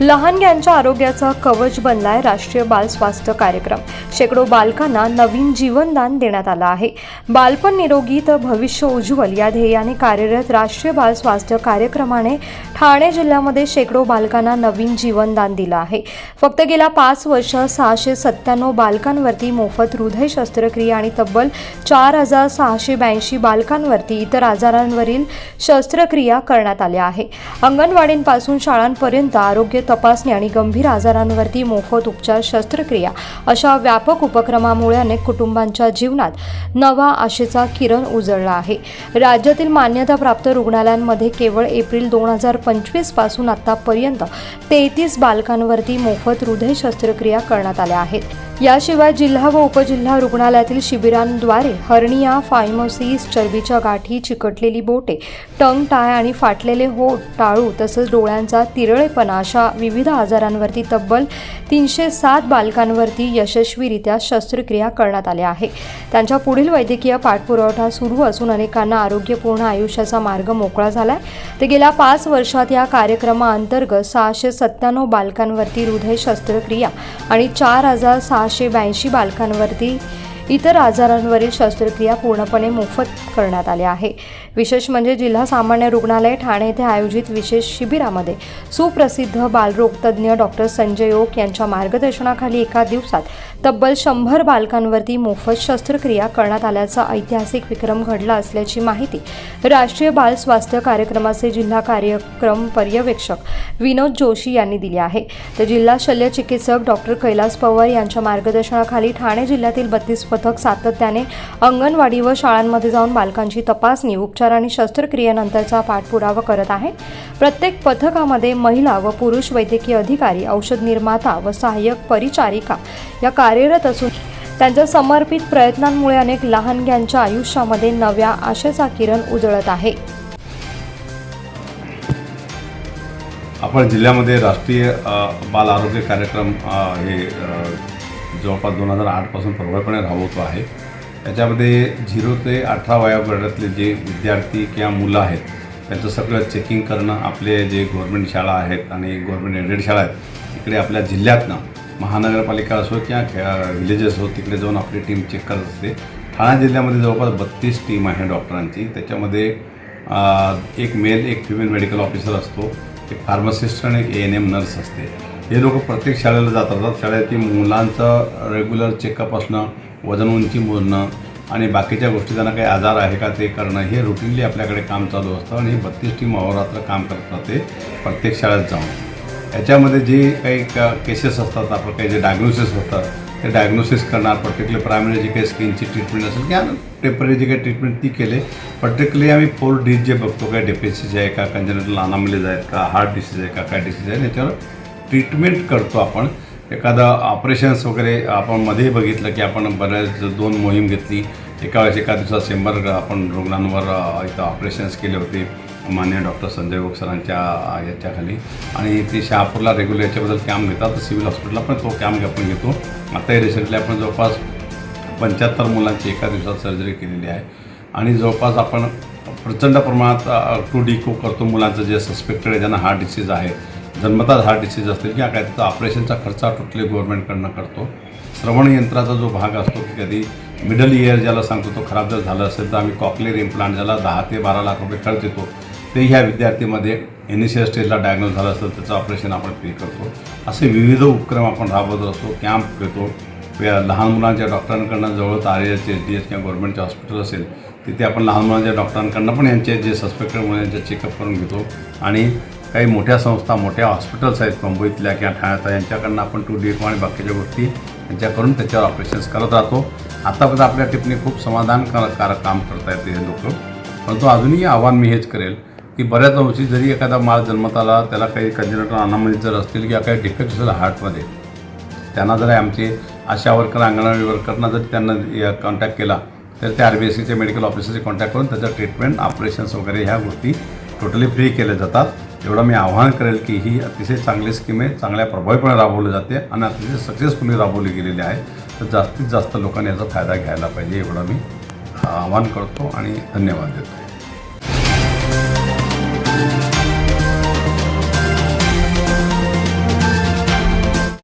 लहानग्यांच्या आरोग्याचा कवच बनलाय राष्ट्रीय बाल स्वास्थ्य कार्यक्रम. शेकडो बालकांना नवीन जीवनदान देण्यात आलं आहे. बालपण निरोगी तर भविष्य उज्ज्वल या ध्येयाने कार्यरत राष्ट्रीय बाल स्वास्थ्य कार्यक्रमाने ठाणे जिल्ह्यामध्ये शेकडो बालकांना नवीन जीवनदान दिलं आहे. फक्त गेल्या पाच वर्ष सहाशे सत्त्याण्णव बालकांवरती मोफत हृदय शस्त्रक्रिया आणि तब्बल चार हजार सहाशे ब्याऐंशी बालकांवरती इतर आजारांवरील शस्त्रक्रिया करण्यात आल्या आहे. अंगणवाडींपासून शाळांपर्यंत आरोग्य तपासणी आणि गंभीर आजारांवरती मोफत उपचार शस्त्रक्रिया अशा व्यापक उपक्रमामुळे अनेक कुटुंबांच्या जीवनात नवा आशेचा किरण उजळला आहे. राज्यातील मान्यताप्राप्त रुग्णालयांमध्ये केवळ एप्रिल दोन हजार पंचवीसपासून आतापर्यंत तेहतीस बालकांवरती मोफत हृदय शस्त्रक्रिया करण्यात आल्या आहेत. याशिवाय जिल्हा व उपजिल्हा रुग्णालयातील शिबिरांद्वारे हर्निया फायमोसिस चरबीच्या गाठी चिकटलेली बोटे टंग टाय आणि फाटलेले होट टाळू तसंच डोळ्यांचा तिरळेपणा अशा विविध आजारांवरती तब्बल तीनशे सात बालकांवरती यशस्वीरित्या शस्त्रक्रिया करण्यात आल्या आहे. त्यांच्या पुढील वैद्यकीय पाठपुरवठा सुरू असून अनेकांना आरोग्यपूर्ण आयुष्याचा मार्ग मोकळा झालाय. ते गेल्या पाच वर्षात या कार्यक्रमाअंतर्गत सहाशे सत्त्याण्णव बालकांवरती हृदय शस्त्रक्रिया आणि चार हजार सहाशे ब्याऐंशी बालकांवरती इतर आजारांवरील शस्त्रक्रिया पूर्णपणे मोफत करण्यात आल्या आहे. विशेष म्हणजे जिल्हा सामान्य रुग्णालय ठाणे येथे आयोजित विशेष शिबिरामध्ये सुप्रसिद्ध बालरोगतज्ञ डॉक्टर संजय ओक यांच्या मार्गदर्शनाखाली एका दिवसात तब्बल शंभर बालकांवरती मोफत शस्त्रक्रिया करण्यात आल्याचा ऐतिहासिक विक्रम घडला असल्याची माहिती राष्ट्रीय बाल स्वास्थ्य कार्यक्रमाचे जिल्हा कार्यक्रम पर्यवेक्षक विनोद जोशी यांनी दिली आहे. तर जिल्हा शल्य चिकित्सक डॉक्टर कैलास पवार यांच्या मार्गदर्शनाखाली ठाणे जिल्ह्यातील बत्तीस पथक सातत्याने अंगणवाडी व शाळांमध्ये जाऊन बालकांची तपासणी उपचार आणि शस्त्रक्रियेनंतरचा पाठपुरावा करत आहे. प्रत्येक पथकामध्ये महिला व पुरुष वैद्यकीय अधिकारी औषध निर्माता व सहाय्यक परिचारिका या कार्यरत असून त्यांच्या समर्पित प्रयत्नांमुळे अनेक लहानग्यांच्या आयुष्यामध्ये नव्या आशेचा किरण उजळत आहे. आपण जिल्ह्यामध्ये राष्ट्रीय बाल आरोग्य कार्यक्रम हे जवळपास दोन हजार आठपासून प्रभावीपणे राबवतो आहे. त्याच्यामध्ये झिरो ते अठरा वयापर्यंतले जे विद्यार्थी किंवा मुलं आहेत त्यांचं सगळं चेकिंग करणं आपले जे गव्हर्मेंट शाळा आहेत आणि गव्हर्मेंट एडेड शाळा आहेत तिकडे आपल्या जिल्ह्यातनं महानगरपालिका असो किंवा विलेजेस असो तिकडे जाऊन आपली टीम चेक करत असते. ठाणा जिल्ह्यामध्ये जवळपास बत्तीस टीम आहे डॉक्टरांची त्याच्यामध्ये एक मेल एक फिमेल मेडिकल ऑफिसर असतो. एक फार्मासिस्ट आणि एक ए एन एम नर्स असते. हे लोक प्रत्येक शाळेला जात असतात शाळेतील मुलांचं रेग्युलर चेकअप असणं वजन उंची मोजणं आणि बाकीच्या गोष्टी त्यांना काही आजार आहे का ते करणं हे रुटीनली आपल्याकडे काम चालू असतं आणि हे बत्तीस टीम अहोरात्र काम करतात ते प्रत्येक शाळेत जाऊन. याच्यामध्ये जे काही केसेस असतात आपलं काही जे डायग्नोसिस होतात ते डायग्नोसिस करणार पर्टिक्युलर प्रायमरी जी काही स्किनची ट्रीटमेंट असेल किंवा टेंपररी जी काही ट्रीटमेंट ती केले. पर्टिक्युलरली आम्ही फोर डीज जे बघतो काय डेपेसिस आहे का कंजनेटल अनामलीज आहेत का हार्ट डिसीज आहे का काय डिसीज आहे याच्यावर ट्रीटमेंट करतो आपण. एखादं ऑपरेशन्स वगैरे आपण मध्ये बघितलं की आपण बऱ्याच दोन मोहीम घेतली. एका वेळेस एका दिवसात शंभर आपण रुग्णांवर इथं ऑपरेशन्स केले होते. मान्य डॉक्टर संजय ओक सरांच्या याच्याखाली. आणि ते शहापूरला रेग्युलर याच्याबद्दल कॅम्प घेतात. तर सिव्हिल हॉस्पिटलला पण तो कॅम्प आपण घेतो. आताही रिसेंटली आपण जवळपास पंच्याहत्तर मुलांची एका दिवसात सर्जरी केलेली आहे. आणि जवळपास आपण प्रचंड प्रमाणात टू डी को करतो. मुलांचं जे सस्पेक्टेड आहे ज्यांना हार्ट डिसीज आहे जन्मताच हार्ट डिसीज असतील किंवा काय त्याचा ऑपरेशनचा खर्च टोटली गव्हर्नमेंटकडनं करतो. श्रवण यंत्राचा जो भाग असतो की कधी मिडल इयर ज्याला सांगतो तो खराब जर झाला असेल तर आम्ही कॉकलेर इम्प्लांट ज्याला दहा ते बारा लाख रुपये खर्च येतो ते ह्या विद्यार्थीमध्ये इनिशियल स्टेजला डायग्नोज झालं असेल त्याचं ऑपरेशन आपण पे करतो. असे विविध उपक्रम आपण राबवत असतो कॅम्प घेतो. लहान मुलांच्या डॉक्टरांकडनं जवळच R H H D S किंवा गव्हर्नमेंटचे हॉस्पिटल असेल तिथे आपण लहान मुलांच्या डॉक्टरांकडनं पण यांचे जे सस्पेक्टेड मुलांचे चेकअप करून घेतो. आणि काही मोठ्या संस्था मोठ्या हॉस्पिटल्स आहेत मुंबईतल्या किंवा ठाण्यात यांच्याकडनं आपण टू डी आणि बाकीच्या गोष्टी यांच्या करून त्याच्यावर ऑपरेशन्स करत राहतो. आतापर्यंत आपल्या टिपणी खूप समाधानकारक काम करता येते हे लोक. परंतु अजूनही आव्हान मी हेच करेल की बऱ्याच अंशी जरी एखादा माल जन्मत आला त्याला काही कंजनेटल अनामली जर असतील किंवा काही डिफेक्ट असेल हार्टमध्ये त्यांना जर आमचे आशा वर्कर अंगणवाडी वर्करना जर त्यांना कॉन्टॅक्ट केला तर त्या आर बी एस सीचे मेडिकल ऑफिसरचे कॉन्टॅक्ट करून त्याचं ट्रीटमेंट ऑपरेशन्स वगैरे ह्या गोष्टी टोटली फ्री केल्या जातात. एवढं मी आव्हान करेल की ही अतिशय चांगली स्कीम आहे चांगल्या प्रभावीपणे राबवली जाते आणि अतिशय सक्सेसफुली राबवली गेलेली आहे तर जास्तीत जास्त लोकांनी याचा फायदा घ्यायला पाहिजे एवढं मी आवाहन करतो आणि धन्यवाद देतो.